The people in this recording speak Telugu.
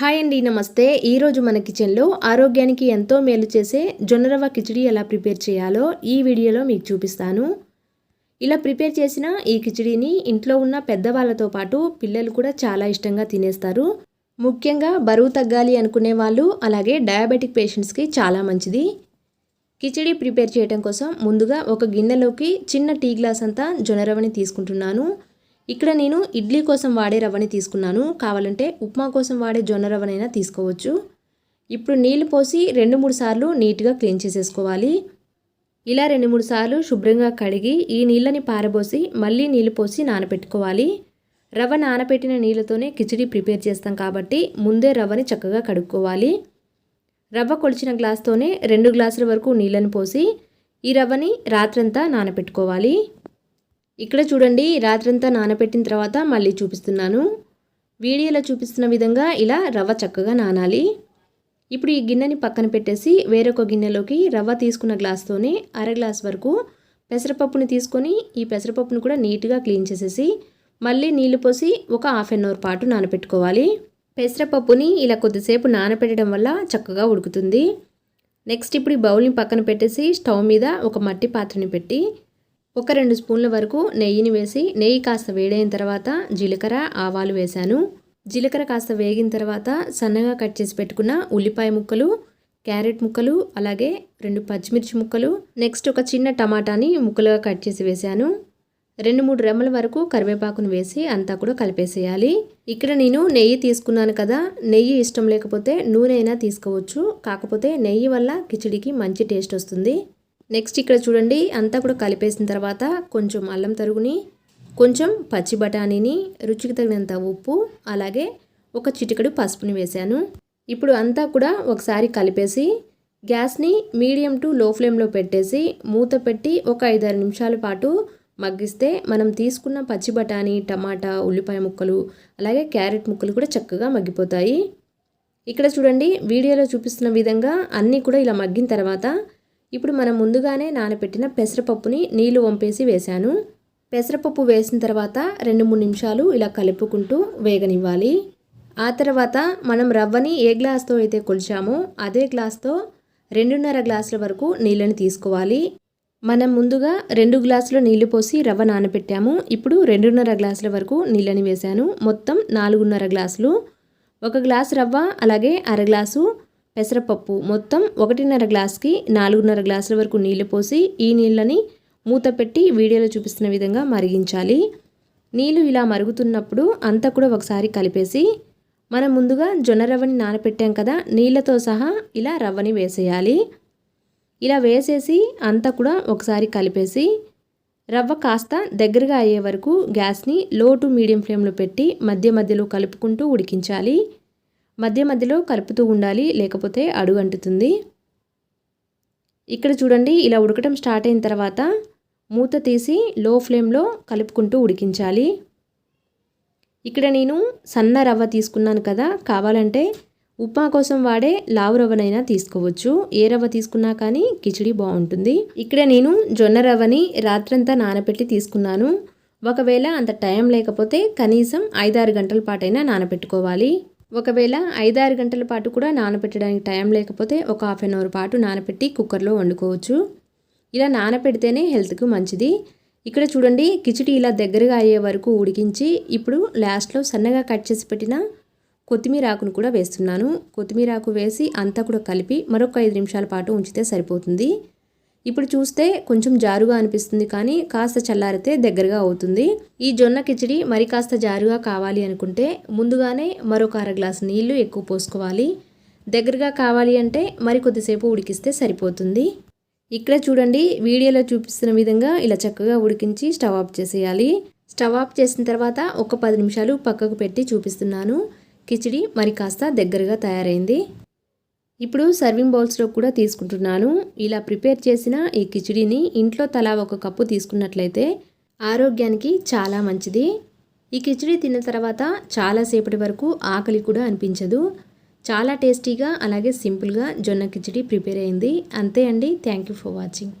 హాయ్ అండి నమస్తే. ఈరోజు మన కిచెన్లో ఆరోగ్యానికి ఎంతో మేలు చేసే జొన్నరవ్వ కిచిడి ఎలా ప్రిపేర్ చేయాలో ఈ వీడియోలో మీకు చూపిస్తాను. ఇలా ప్రిపేర్ చేసిన ఈ కిచిడిని ఇంట్లో ఉన్న పెద్దవాళ్ళతో పాటు పిల్లలు కూడా చాలా ఇష్టంగా తినేస్తారు. ముఖ్యంగా బరువు తగ్గాలి అనుకునే వాళ్ళు అలాగే డయాబెటిక్ పేషెంట్స్కి చాలా మంచిది. కిచిడి ప్రిపేర్ చేయడం కోసం ముందుగా ఒక గిన్నెలోకి చిన్న టీ గ్లాస్ అంతా జొన్నరవ్వని తీసుకుంటున్నాను. ఇక్కడ నేను ఇడ్లీ కోసం వాడే రవ్వని తీసుకున్నాను. కావాలంటే ఉప్మా కోసం వాడే జొన్న రవ్వనైనా తీసుకోవచ్చు. ఇప్పుడు నీళ్ళు పోసి రెండు మూడు సార్లు నీట్గా క్లీన్ చేసేసుకోవాలి. ఇలా రెండు మూడు సార్లు శుభ్రంగా కడిగి ఈ నీళ్ళని పారబోసి మళ్ళీ నీళ్ళు పోసి నానబెట్టుకోవాలి రవ్వ నానబెట్టిన నీళ్ళతోనే కిచిడి ప్రిపేర్ చేస్తాం కాబట్టి ముందే రవ్వని చక్కగా కడుక్కోవాలి. రవ్వ కొలిచిన గ్లాస్తోనే రెండు గ్లాసుల వరకు నీళ్ళని పోసి ఈ రవ్వని రాత్రంతా నానబెట్టుకోవాలి ఇక్కడ చూడండి రాత్రంతా నానబెట్టిన తర్వాత మళ్ళీ చూపిస్తున్నాను. వీడియోలో చూపిస్తున్న విధంగా ఇలా రవ్వ చక్కగా నానాలి. ఇప్పుడు ఈ గిన్నెని పక్కన పెట్టేసి వేరొక గిన్నెలోకి రవ్వ తీసుకున్న గ్లాస్తోనే అర గ్లాస్ వరకు పెసరపప్పుని తీసుకొని ఈ పెసరపప్పును కూడా నీట్గా క్లీన్ చేసేసి మళ్ళీ నీళ్ళు పోసి ఒక హాఫ్ అన్ అవర్ పాటు నానబెట్టుకోవాలి పెసరపప్పుని ఇలా కొద్దిసేపు నానబెట్టడం వల్ల చక్కగా ఉడుకుతుంది. నెక్స్ట్ ఇప్పుడు ఈ బౌల్ని పక్కన పెట్టేసి స్టవ్ మీద ఒక మట్టి పాత్రని పెట్టి ఒక రెండు స్పూన్ల వరకు నెయ్యిని వేసి నెయ్యి కాస్త వేడైన తర్వాత జీలకర్ర ఆవాలు వేశాను. జీలకర్ర కాస్త వేగిన తర్వాత సన్నగా కట్ చేసి పెట్టుకున్న ఉల్లిపాయ ముక్కలు క్యారెట్ ముక్కలు అలాగే రెండు పచ్చిమిర్చి ముక్కలు నెక్స్ట్ ఒక చిన్న టమాటాని ముక్కలుగా కట్ చేసి వేశాను. రెండు మూడు రెమ్మల వరకు కరివేపాకును వేసి అంతా కూడా కలిపేసేయాలి. ఇక్కడ నేను నెయ్యి తీసుకున్నాను కదా నెయ్యి ఇష్టం లేకపోతే నూనె అయినా తీసుకోవచ్చు. కాకపోతే నెయ్యి వల్ల కిచిడికి మంచి టేస్ట్ వస్తుంది. నెక్స్ట్ ఇక్కడ చూడండి అంతా కూడా కలిపేసిన తర్వాత కొంచెం అల్లం తరుగుని కొంచెం పచ్చి బఠానీని రుచికి తగినంత ఉప్పు అలాగే ఒక చిటికడు పసుపుని వేశాను. ఇప్పుడు అంతా కూడా ఒకసారి కలిపేసి గ్యాస్ని మీడియం టు లో ఫ్లేమ్లో పెట్టేసి మూత పెట్టి ఒక ఐదారు నిమిషాల పాటు మగ్గిస్తే మనం తీసుకున్న పచ్చి బఠానీ టమాటా ఉల్లిపాయ ముక్కలు అలాగే క్యారెట్ ముక్కలు కూడా చక్కగా మగ్గిపోతాయి. ఇక్కడ చూడండి వీడియోలో చూపిస్తున్న విధంగా అన్నీ కూడా ఇలా మగ్గిన తర్వాత ఇప్పుడు మనం ముందుగానే నానబెట్టిన పెసరపప్పుని నీళ్ళు వంపేసి వేశాను. పెసరపప్పు వేసిన తర్వాత రెండు మూడు నిమిషాలు ఇలా కలుపుకుంటూ వేగనివ్వాలి. ఆ తర్వాత మనం రవ్వని ఏ గ్లాస్తో అయితే కొలిచామో అదే గ్లాస్తో రెండున్నర గ్లాసుల వరకు నీళ్ళని తీసుకోవాలి. మనం ముందుగా రెండు గ్లాసులు నీళ్ళు పోసి రవ్వ నానబెట్టాము ఇప్పుడు రెండున్నర గ్లాసుల వరకు నీళ్ళని వేశాను. మొత్తం నాలుగున్నర గ్లాసులు. ఒక గ్లాసు రవ్వ అలాగే అర గ్లాసు పెసరపప్పు. మొత్తం ఒకటిన్నర గ్లాస్కి నాలుగున్నర గ్లాసుల వరకు నీళ్ళు పోసి ఈ నీళ్ళని మూత పెట్టి వీడియోలో చూపిస్తున్న విధంగా మరిగించాలి. నీళ్ళు ఇలా మరుగుతున్నప్పుడు అంతా కూడా ఒకసారి కలిపేసి మనం ముందుగా జొన్న రవ్వని నానపెట్టాం కదా నీళ్ళతో సహా ఇలా రవ్వని వేసేయాలి. ఇలా వేసేసి అంతా కూడా ఒకసారి కలిపేసి రవ్వ కాస్త దగ్గరగా అయ్యే వరకు గ్యాస్ని లో టు మీడియం ఫ్లేమ్లో పెట్టి మధ్య మధ్యలో కలుపుకుంటూ ఉడికించాలి. మధ్య మధ్యలో కలుపుతూ ఉండాలి లేకపోతే అడుగంటుతుంది. ఇక్కడ చూడండి ఇలా ఉడకటం స్టార్ట్ అయిన తర్వాత మూత తీసి లో ఫ్లేమ్లో కలుపుకుంటూ ఉడికించాలి. ఇక్కడ నేను సన్న రవ్వ తీసుకున్నాను కదా కావాలంటే ఉప్మా కోసం వాడే లావు రవ్వనైనా తీసుకోవచ్చు. ఏ రవ్వ తీసుకున్నా కానీ కిచిడి బాగుంటుంది. ఇక్కడ నేను జొన్న రవ్వని రాత్రంతా నానబెట్టి తీసుకున్నాను. ఒకవేళ అంత టైం లేకపోతే కనీసం ఐదారు గంటల పాటైనా నానబెట్టుకోవాలి ఒకవేళ ఐదారు గంటల పాటు కూడా నానబెట్టడానికి టైం లేకపోతే ఒక హాఫ్ అన్ అవర్ పాటు నానబెట్టి కుక్కర్లో వండుకోవచ్చు. ఇలా నానపెడితేనే హెల్త్కు మంచిది. ఇక్కడ చూడండి కిచిడి ఇలా దగ్గరగా అయ్యే వరకు ఉడికించి ఇప్పుడు లాస్ట్లో సన్నగా కట్ చేసి పెట్టిన కొత్తిమీర ఆకును కూడా వేస్తున్నాను. కొత్తిమీర ఆకు వేసి అంతా కూడా కలిపి మరొక ఐదు నిమిషాల పాటు ఉంచితే సరిపోతుంది. ఇప్పుడు చూస్తే కొంచెం జారుగా అనిపిస్తుంది కానీ కాస్త చల్లారితే దగ్గరగా అవుతుంది. ఈ జొన్న కిచిడి మరి కాస్త జారుగా కావాలి అనుకుంటే ముందుగానే మరొక అర గ్లాస్ నీళ్ళు ఎక్కువ పోసుకోవాలి. దగ్గరగా కావాలి అంటే మరి కొద్దిసేపు ఉడికిస్తే సరిపోతుంది. ఇక్కడ చూడండి వీడియోలో చూపిస్తున్న విధంగా ఇలా చక్కగా ఉడికించి స్టవ్ ఆఫ్ చేసేయాలి. స్టవ్ ఆఫ్ చేసిన తర్వాత ఒక పది నిమిషాలు పక్కకు పెట్టి చూపిస్తున్నాను. కిచిడి మరి కాస్త దగ్గరగా తయారైంది. ఇప్పుడు సర్వింగ్ బౌల్స్లో కూడా తీసుకుంటున్నాను. ఇలా ప్రిపేర్ చేసిన ఈ కిచిడిని ఇంట్లో తలా ఒక కప్పు తీసుకున్నట్లయితే ఆరోగ్యానికి చాలా మంచిది. ఈ కిచిడి తిన్న తర్వాత చాలాసేపటి వరకు ఆకలి కూడా అనిపించదు. చాలా టేస్టీగా అలాగే సింపుల్గా జొన్న కిచిడి ప్రిపేర్ అయింది. అంతే అండి. Thank you for watching